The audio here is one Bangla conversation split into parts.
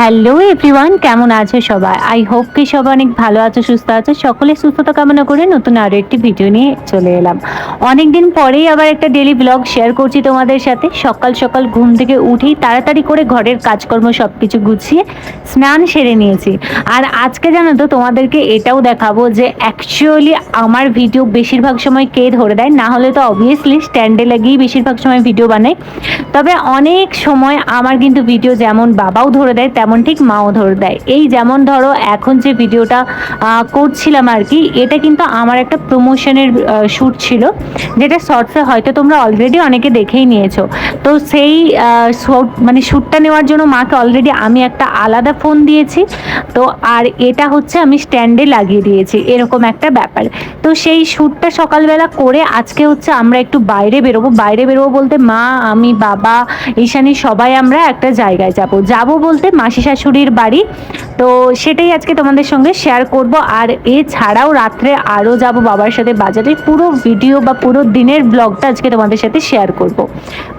হ্যালো এভরিওয়ান, কেমন আছে সবাই? আই হোপ কি সবাই অনেক ভালো আছো, সুস্থ আছো। সকলে সুস্থতা কামনা করে নতুন আরও একটি ভিডিও নিয়ে চলে এলাম। অনেক দিন পরেই আবার একটা ডেলি ব্লগ শেয়ার করছি তোমাদের সাথে। সকাল সকাল ঘুম থেকে উঠেই তাড়াতাড়ি করে ঘরের কাজকর্ম সব কিছু গুছিয়ে স্নান সেরে নিয়েছি। আর আজকে জানো তো, তোমাদেরকে এটাও দেখাবো যে অ্যাকচুয়ালি আমার ভিডিও বেশিরভাগ সময় কে ধরে দেয়? না হলে তো অবভিয়াসলি স্ট্যান্ডে লাগিয়েই বেশিরভাগ সময় ভিডিও বানাই। তবে অনেক সময় আমার কিন্তু ভিডিও যেমন বাবাও ধরে দেয়, তেমন ঠিক মাও ধরে দেয়। এই যেমন ধরো এখন যে ভিডিওটা করছিলাম আর কি, এটা কিন্তু আমার একটা প্রমোশনের শ্যুট ছিল, যেটা শর্টসে হয়তো তোমরা অলরেডি অনেকে দেখেই নিয়েছো। তো সেই মানে শ্যুটটা নেওয়ার জন্য মাকে অলরেডি আমি একটা আলাদা ফোন দিয়েছি। তো আর এটা হচ্ছে আমি স্ট্যান্ডে লাগিয়ে দিয়েছি, এরকম একটা ব্যাপার। তো সেই শ্যুটটা সকালবেলা করে আজকে হচ্ছে আমরা একটু বাইরে বেরোবো। বাইরে বেরোবো বলতে মা, আমি, বাবা, ঈশানী সবাই আমরা একটা জায়গায় যাব। যাব বলতে মাসি শাশুড়ির বাড়ি। তো সেটাই আজকে তোমাদের সঙ্গে শেয়ার করব। আর এছাড়াও রাত্রে আরও যাব বাবার সাথে বাজারে পুরো ভিডিও বা পুরো দিনের ব্লগটা আজকে তোমাদের সাথে শেয়ার করব।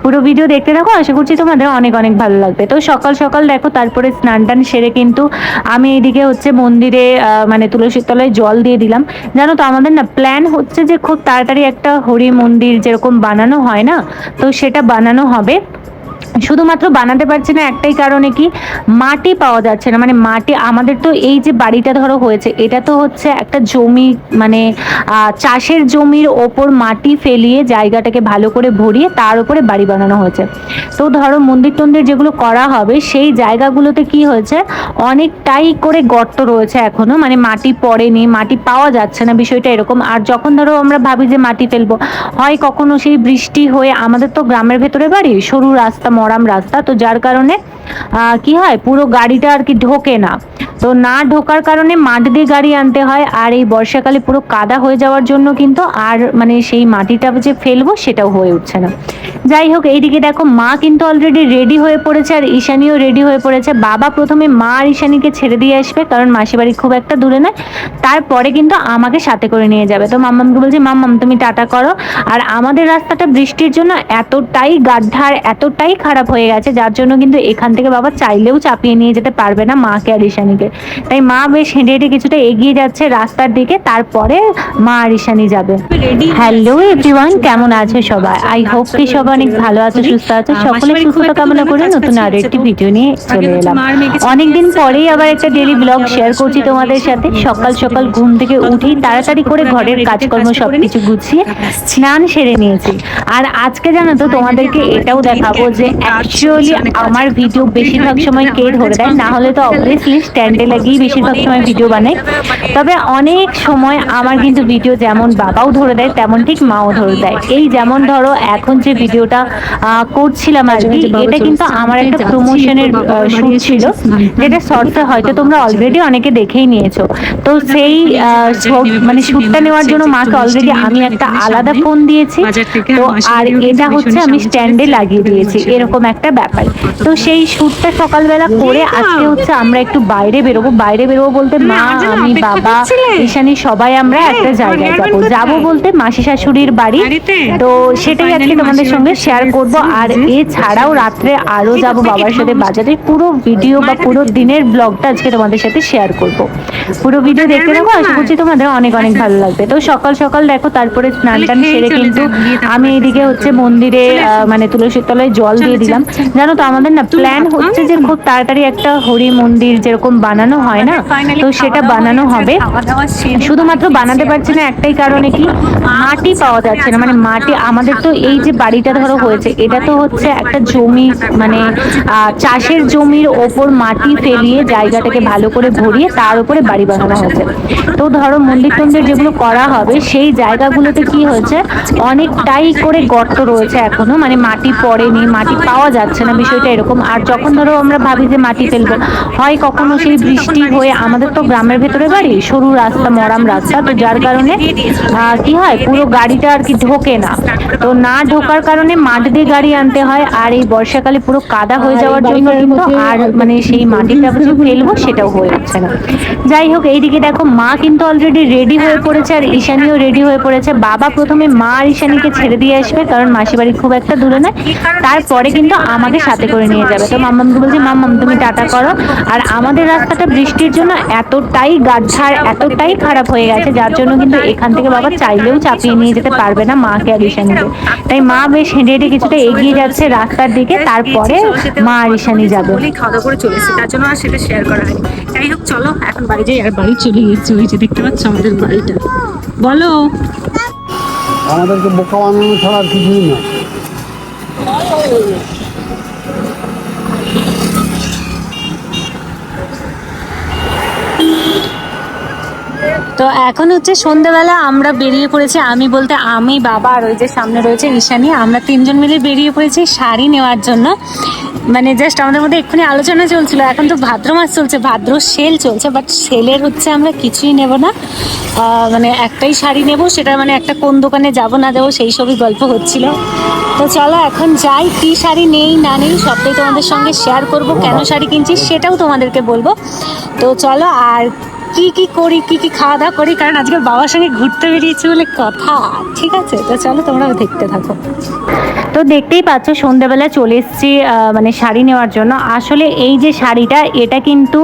পুরো ভিডিও দেখতে থাকো, আশা করছি তোমাদের অনেক অনেক ভালো লাগবে। তো সকাল সকাল দেখো, তারপরে স্নান টান সেরে কিন্তু আমি এদিকে হচ্ছে মন্দিরে মানে তুলসীর তলায় জল দিয়ে দিলাম। জানো তো আমাদের না প্ল্যান হচ্ছে যে খুব তাড়াতাড়ি একটা হরি মন্দির যেরকম বানানো হয় না, তো সেটা বানানো হবে। শুধুমাত্র বানাতে পারছি না, একটাই কারণে কি মাটি পাওয়া যাচ্ছে না। মানে মাটি, আমাদের তো এই যে বাড়িটা ধরো হয়েছে, এটা তো হচ্ছে একটা জমি মানে চাষের জমির ওপর মাটি ফেলিয়ে জায়গাটাকে ভালো করে ভরিয়ে তার উপরে বাড়ি বানানো হয়েছে। তো ধরো মন্দির টন্দির যেগুলো করা হবে, সেই জায়গাগুলোতে কি হয়েছে, অনেকটাই করে গর্ত রয়েছে এখনও। মানে মাটি পড়েনি, মাটি পাওয়া যাচ্ছে না বিষয়টা এরকম। আর যখন ধরো আমরা ভাবি যে মাটি ফেলব, হয় কখনো সেই বৃষ্টি হয়ে আমাদের তো গ্রামের ভেতরে বাড়ি, সরু রাস্তা মরাম রাস্তা তো যার কারণে কি হয়, পুরো গাড়িটা আর কি ঢোকে না। তো না ঢোকার কারণে মাঠ দিয়ে গাড়ি আনতে হয়, আর এই বর্ষাকালে পুরো কাদা হয়ে যাওয়ার জন্য কিন্তু আর মানে সেই মাটিটা যে ফেলব সেটাও হয়ে উঠছে না। যাই হোক, এইদিকে দেখো, মা কিন্তু অলরেডি রেডি হয়ে পড়েছে, আর ঈশানিও রেডি হয়ে পড়েছে। বাবা প্রথমে মা আর ঈশানিকে ছেড়ে দিয়ে আসবে, কারণ মাসি বাড়ি খুব একটা দূরে নয়। তারপরে কিন্তু আমাকে সাথে করে নিয়ে যাবে। তো মাম্মামকে বলছি, মাম্মাম, তুমি টাটা করো। আর আমাদের রাস্তাটা বৃষ্টির জন্য এতটাই গাড্ডা আর এতটাই খারাপ হয়ে গেছে, যার জন্য কিন্তু এখান থেকে বাবা চাইলেও চাপিয়ে নিয়ে যেতে পারবে না মাকে আর ঈশানীকে তাই মা বেশ হেঁটে হেঁটে কিছুটা এগিয়ে যাচ্ছে রাস্তার দিকে, তারপরে মা আর ঈশানী যাবে। হ্যালো এভরিওয়ান কেমন আছে সবাই? আই হোপ কি সবাই অনেক ভালো আছো, সুস্থ আছো। সকলে সুস্থতা কামনা করে নতুন আরও একটি ভিডিও নিয়ে চলে এলাম। অনেকদিন পরেই আবার একটা ডেলি ব্লগ শেয়ার করছি তোমাদের সাথে। সকাল সকাল ঘুম থেকে উঠেই তাড়াতাড়ি করে ঘরের কাজকর্ম সব কিছু গুছিয়ে স্নান সেরে নিয়েছি। আর আজকে জানো তো তোমাদেরকে এটাও দেখাবো যে অ্যাকচুয়ালি আমার ভিডিও বেশিরভাগ সময় কে ধরে দেয়? না হলে তো অবভিয়াসলি স্ট্যান্ডে লাগিয়েই বেশিরভাগ সময় ভিডিও বানাই তবে অনেক সময় আমার কিন্তু ভিডিও যেমন বাবাও ধরে দেয় তেমন ঠিক মাও ধরে দেয়। এই যেমন ধরো এখন যে ভিডিওটা করছিলাম আর কি এটা কিন্তু আমার একটা প্রমোশনের শ্যুট ছিল। যেটা শর্টসে হয়তো তোমরা অলরেডি অনেকে দেখেই নিয়েছো। তো সেই আহ, মানে শ্যুটটা নেওয়ার জন্য মাকে অলরেডি আমি একটা আলাদা ফোন দিয়েছি। তো আর এটা হচ্ছে আমি স্ট্যান্ডে লাগিয়ে দিয়েছি। এরকম একটা ব্যাপার। তো সেই শ্যুটটা সকালবেলা করে আজকে হচ্ছে আমরা একটু বাইরে বেরোবো। বাইরে বেরোবো বলতে মা আমি বাবা? ঈশানী সবাই আমরা হ্যাঁ, একটা জায়গায় যাব। যাব বলতে মাসি শাশুড়ির বাড়ি। তো সেটাই আজকে তোমাদের সঙ্গে শেয়ার করব। আর এছাড়াও রাত্রে আরও যাব বাবার সাথে বাজারে পুরো ভিডিও বা পুরো দিনের ব্লগটা আজকে তোমাদের সাথে শেয়ার করব। পুরো ভিডিও দেখতে থাকো আশা করছি তোমাদের অনেক অনেক ভালো লাগবে। তো সকাল সকাল দেখো তারপরে স্নান টান সেরে কিন্তু আমি এদিকে হচ্ছে মন্দিরে মানে তুলসীর তলায় জল দিয়ে দিলাম। জানো তো আমাদের না প্ল্যান হচ্ছে যে খুব তাড়াতাড়ি একটা হরি মন্দির যেরকম বানানো হয় না তো সেটা বানানো হবে। শুধুমাত্র বানাতে পারছি না একটাই কারণে কি মাটি পাওয়া যাচ্ছে না মানে মাটি আমাদের তো এই যে বাড়িটা ধরো হয়েছে এটা তো হচ্ছে একটা জমি মানে চাষের জমির ওপর মাটি ফেলিয়ে জায়গাটাকে ভালো করে ভরিয়ে তার উপরে বাড়ি বানানো হয়েছে। তো ধরো মন্দির টন্দির যেগুলো করা হবে সেই জায়গাগুলোতে কি হয়েছে অনেকটাই করে গর্ত রয়েছে এখনও মানে মাটি পড়েনি মাটি পাওয়া যাচ্ছে না বিষয়টা এরকম আর যখন ধরো আমরা ভাবি যে মাটি ফেলব। হয় কখনো সেই বৃষ্টি হয়ে আমাদের তো গ্রামের ভেতরে বাড়ি সরু রাস্তা মরাম রাস্তা তো যার কারণে কি হয় পুরো গাড়িটা আর কি ঢোকে না। তো না ঢোকার কারণে মাঠ দিয়ে গাড়ি আনতে হয় আর এই বর্ষাকালে পুরো কাদা হয়ে যাওয়ার জন্য কিন্তু আর মানে সেই মাটিটা যে ফেলব সেটাও হয়ে উঠছে না। যাই হোক এইদিকে দেখো মা কিন্তু অলরেডি রেডি হয়ে পড়েছে আর ঈশানীও রেডি হয়ে পড়েছে। বাবা প্রথমে মা আর ঈশানীকে ছেড়ে দিয়ে আসবে কারণ মাসি বাড়ি খুব একটা দূরে নয়। তারপরে কিন্তু আমাকে সাথে করে নিয়ে যাবে। তো মাম্মামকে বলছি মাম্মাম তুমি টাটা করো। আর আমাদের রাস্তাটা বৃষ্টির জন্য এতটাই গাঢ় এতটাই খারাপ হয়ে গেছে যার জন্য কিন্তু এখান থেকে বাবা চাইলেও চাপিয়ে নিয়ে যেতে পারবে না মাকে আর ঈশানীকে। তাই মা বেশ হেঁটে হেঁটে কিছুটা এগিয়ে যাচ্ছে রাস্তার দিকে তারপরে মা আর ঈশানী যাবে। খাওয়া দাওয়া করে চলে এসেছি তার জন্য আর সেটা শেয়ার করা হয়নি। যাই হোক চলো এখন বাড়ি যাই আর বাড়ি চলে গেছি ওই যে দেখতে পাচ্ছ আমাদের বাড়িটা। বলো। আমাদেরকে বোকা বানানো ছাড়া আর কিছুই না তো এখন হচ্ছে সন্ধ্যাবেলা আমরা বেরিয়ে পড়েছি। আমি বলতে আমি, বাবা আর ওই যে সামনে রয়েছে ঈশানী। আমরা তিনজন মিলে বেরিয়ে পড়েছি শাড়ি নেওয়ার জন্য। মানে জাস্ট আমাদের মধ্যে এক্ষুনি আলোচনা চলছিল। এখন তো ভাদ্র মাস চলছে, ভাদ্র সেল চলছে বাট সেলের হচ্ছে আমরা কিছুই নেব না। মানে একটাই শাড়ি নেব সেটা মানে একটা কোন দোকানে যাব না যাব সেই সবই গল্প হচ্ছিল। তো চলো এখন যাই, কি শাড়ি নেই, না নেই, সবটাই তোমাদের সঙ্গে শেয়ার করব। কেন শাড়ি কিনছি সেটাও তোমাদেরকে বলব। তো চলো আর কি কি করি, কি কি খাওয়া দাওয়া করি, কারণ আজকে বাবার সঙ্গে ঘুরতে বেরিয়েছি বলে কথা। ঠিক আছে, তো চলো তোমরা দেখতে থাকো। তো দেখতেই পাচ্ছ সন্ধ্যাবেলা চলে এসেছি মানে শাড়ি নেওয়ার জন্য। আসলে এই যে শাড়িটা, এটা কিন্তু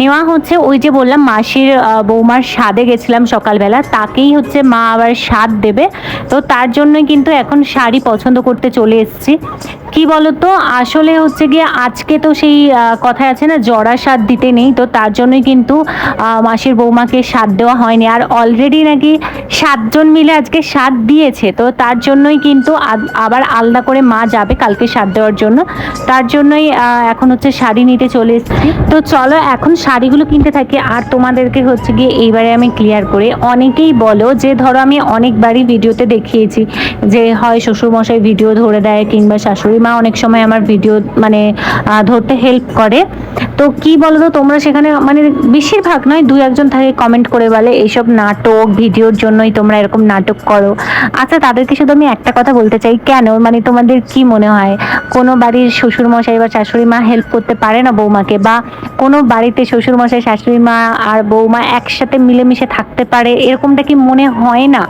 নেওয়া হচ্ছে ওই যে বললাম, মাসির বৌমার স্বাদে গেছিলাম সকালবেলা। তাকেই হচ্ছে মা আবার স্বাদ দেবে। তো তার জন্যই কিন্তু এখন শাড়ি পছন্দ করতে চলে এসেছি। কি বলতো, আসলে হচ্ছে গিয়ে আজকে তো সেই কথায় আছে না জড়া স্বাদ দিতে নেই। তো তার জন্যই কিন্তু মাসির বৌমাকে স্বাদ দেওয়া হয়নি। আর অলরেডি নাকি সাতজন মিলে আজকে স্বাদ দিয়েছে। তো তার জন্যই কিন্তু আবার আলাদা করে মা যাবে কালকে স্বাদ দেওয়ার জন্য। তার জন্যই এখন হচ্ছে শাড়ি নিতে চলে এসেছি। তো চলো, এখন শাড়িগুলো কিনতে থাকি। আর তোমাদেরকে হচ্ছে গিয়ে এইবারে আমি ক্লিয়ার করে অনেকেই বলো যে, ধরো আমি অনেকবারই ভিডিওতে দেখিয়েছি যে, হয় শ্বশুরমশাই ভিডিও ধরে দেয় কিংবা শাশুড়ি মা অনেক সময় আমার ভিডিও মানে ধরতে হেল্প করে। তো কি বলো তো তোমরা সেখানে মানে বেশিরভাগ নয় দুই একজন থাকে কমেন্ট করে বলে, এইসব নাটক, ভিডিওর জন্যই তোমরা এরকম নাটক করো। আচ্ছা তাদেরকে শুধু আমি একটা কথা বলতে চাই, কেন? মানে তোমাদের কি মনে হয়? কোনো বাড়ির শ্বশুর মশাই বা শাশুড়ি মা হেল্প করতে পারে না বৌমাকে? বা কোনো বাড়িতে শ্বশুর মশাই শাশুড়ি মা আর বৌমা একসাথে মিলেমিশে থাকতে পারে? এরকমটা কি মনে হয় না?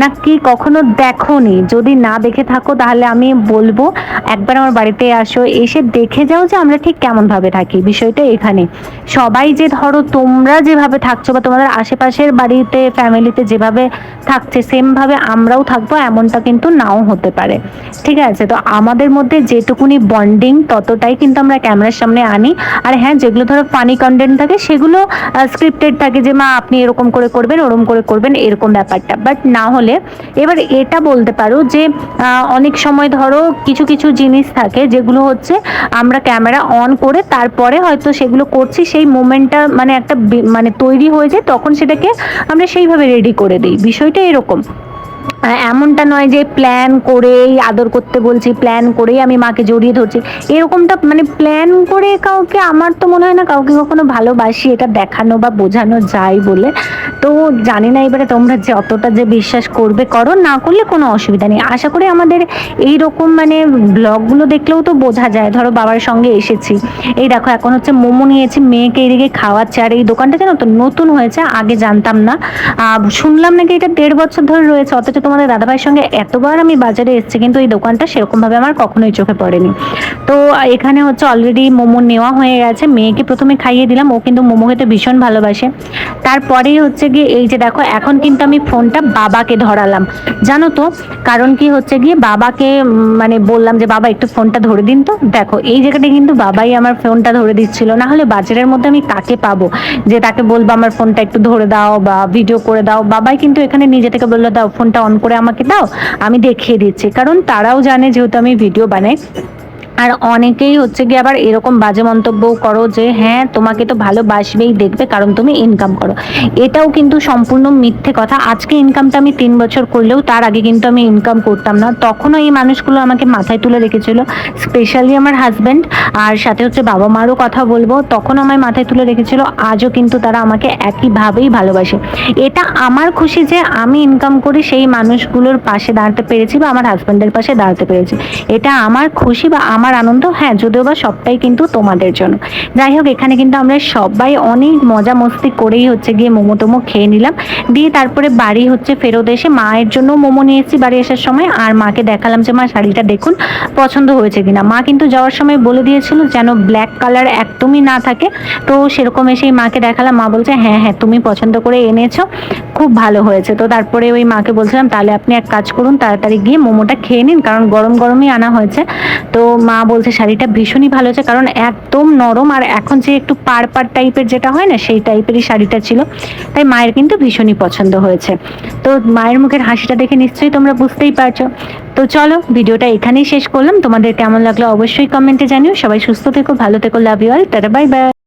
না কি কখনো দেখোনি? যদি না দেখে থাকো, তাহলে আমি বলব, একবার আমার বাড়িতে আসো, এসে দেখে যাও যে আমরা ঠিক কেমন ভাবে থাকি। বিষয়টা এখানে। সবাই যে ধরো তোমরা যেভাবে থাকছো বা তোমাদের আশেপাশের বাড়িতে ফ্যামিলিতে যেভাবে থাকছে সেম ভাবে আমরাও থাকব, এমনটা কিন্তু নাও হতে পারে। ঠিক আছে? তো আমাদের মধ্যে যেটুকুনি বন্ডিং ততটাই কিন্তু আমরা ক্যামেরার সামনে আনি। আর হ্যাঁ যেগুলো ধরো ফানি কন্টেন্ট থাকে, সেগুলো স্ক্রিপ্টেড থাকে যে, মা, আপনি এরকম করে করবেন ওরকম করে করবেন, এরকম ব্যাপারটা। বাট না হলে, এবার এটা বলতে পারো যে অনেক সময় ধরো কিছু কিছু জিনিস থাকে, যেগুলো হচ্ছে আমরা ক্যামেরা অন করে তারপরে হয়তো সেগুলো করছি, সেই মোমেন্টটা মানে একটা মানে তৈরি হয়ে যায় তখন সেটাকে আমরা সেইভাবে রেডি করে দিই। বিষয়টা এরকম। এমনটা নয় যে প্ল্যান করেই, আদর করতে বলছি প্ল্যান করেই আমি মাকে জড়িয়ে ধরছি। এরকমটা মানে প্ল্যান করে কাউকে আমার তো মনে হয় না কাউকে কখনো ভালোবাসি, এটা দেখানো বা বোঝানো যায় বলে। তো জানি না এবারে তোমরা যে অতটা যে বিশ্বাস করবে করো, না করলে কোনো অসুবিধা নেই। আশা করি আমাদের এই রকম মানে ব্লগগুলো দেখলেও তো বোঝা যায়। ধরো বাবার সঙ্গে এসেছি। এই দেখো, এখন হচ্ছে মোমো নিয়েছি, মেয়েকে এদিকে খাওয়াচ্ছে। আর এই দোকানটা জানো তো নতুন হয়েছে, আগে জানতাম না। শুনলাম নাকি এটা দেড় বছর ধরে রয়েছে, অথচ তোমাদের দাদাভাইয়ের সঙ্গে এতবার আমি বাজারে এসেছি, কিন্তু এই দোকানটা সেরকমভাবে আমার কখনোই চোখে পড়েনি। তো এখানে হচ্ছে অলরেডি মোমো নেওয়া হয়ে গেছে, মেয়েকে প্রথমে খাইয়ে দিলাম, ও কিন্তু মোমো খেতে ভীষণ ভালোবাসে। তারপরেই হচ্ছে গিয়ে এই যে দেখো, এখন কিন্তু আমি ফোনটা বাবাকে ধরালাম। জানো তো, কারণ কি হচ্ছে গিয়ে বাবাকে মানে বললাম যে, বাবা, একটু ফোনটা ধরে দিন তো। দেখো, এই জায়গাটা কিন্তু বাবাই আমার ফোনটা ধরে দিচ্ছিল, না হলে বাজারের মধ্যে আমি কাকে পাবো? যে তাকে বলব, আমার ফোনটা একটু ধরে দাও বা ভিডিও করে দাও। বাবাই কিন্তু এখানে নিজে থেকে বলল, দাও, ফোনটা অন করে আমাকে দাও আমি দেখিয়ে দিচ্ছি। কারণ তারাও জানে যেহেতু আমি ভিডিও বানাই। আর অনেকেই হচ্ছে গিয়ে আবার এরকম বাজে মন্তব্যও করো যে হ্যাঁ তোমাকে তো ভালোবাসবেই দেখবে, কারণ তুমি ইনকাম করো। এটাও কিন্তু সম্পূর্ণ মিথ্যে কথা। আজকে ইনকামটা আমি তিন বছর করলেও তার আগে কিন্তু আমি ইনকাম করতাম না। তখনও এই মানুষগুলো আমাকে মাথায় তুলে রেখেছিল স্পেশালি আমার হাজব্যান্ড আর সাথে হচ্ছে বাবা মারও কথা বলব। তখন আমায় মাথায় তুলে রেখেছিল, আজও কিন্তু তারা আমাকে একইভাবেই ভালোবাসে। এটা আমার খুশি যে আমি ইনকাম করে সেই মানুষগুলোর পাশে দাঁড়াতে পেরেছি বা আমার হাজব্যান্ডের পাশে দাঁড়াতে পেরেছি। এটা আমার খুশি বা আমার আনন্দ হ্যাঁ যদিও বা সবটাই কিন্তু তোমাদের জন্য। যাই হোক, এখানে কিন্তু আমরা সবাই অনেক মজা মস্তি করেই হচ্ছে গিয়ে মোমো টোমো খেয়ে নিলাম। দিয়ে তারপরে বাড়ি হচ্ছে ফেরত এসে মায়ের জন্য মোমো নিয়ে এসেছি বাড়ি আসার সময়। আর মাকে দেখালাম যে, মা, শাড়িটা দেখুন, পছন্দ হয়েছে কিনা। মা কিন্তু যাওয়ার সময় বলে দিয়েছিল যেন ব্ল্যাক কালার একদমই না থাকে। তো সেরকম এসেই মাকে দেখালাম। মা বলছে হ্যাঁ হ্যাঁ তুমি পছন্দ করে এনেছো, খুব ভালো হয়েছে। তো তারপরে ওই মাকে বলছিলাম, তাহলে আপনি এক কাজ করুন, তাড়াতাড়ি গিয়ে মোমোটা খেয়ে নিন, কারণ গরম গরমই আনা হয়েছে। তো মা বলছে, শাড়িটা ভীষণই ভালো হয়েছে, কারণ একদম নরম আর এখন যে একটু পার পার টাইপের যেটা হয় না, সেই টাইপেরই শাড়িটা ছিল। তাই মায়ের কিন্তু ভীষণই পছন্দ হয়েছে। তো মায়ের মুখের হাসিটা দেখে নিশ্চয়ই তোমরা বুঝতেই পারছ। তো চলো, ভিডিওটা এখানেই শেষ করলাম। তোমাদের কেমন লাগল অবশ্যই কমেন্টে জানিও। সবাই সুস্থ থেকো, ভালো থেকো love you all tata bye bye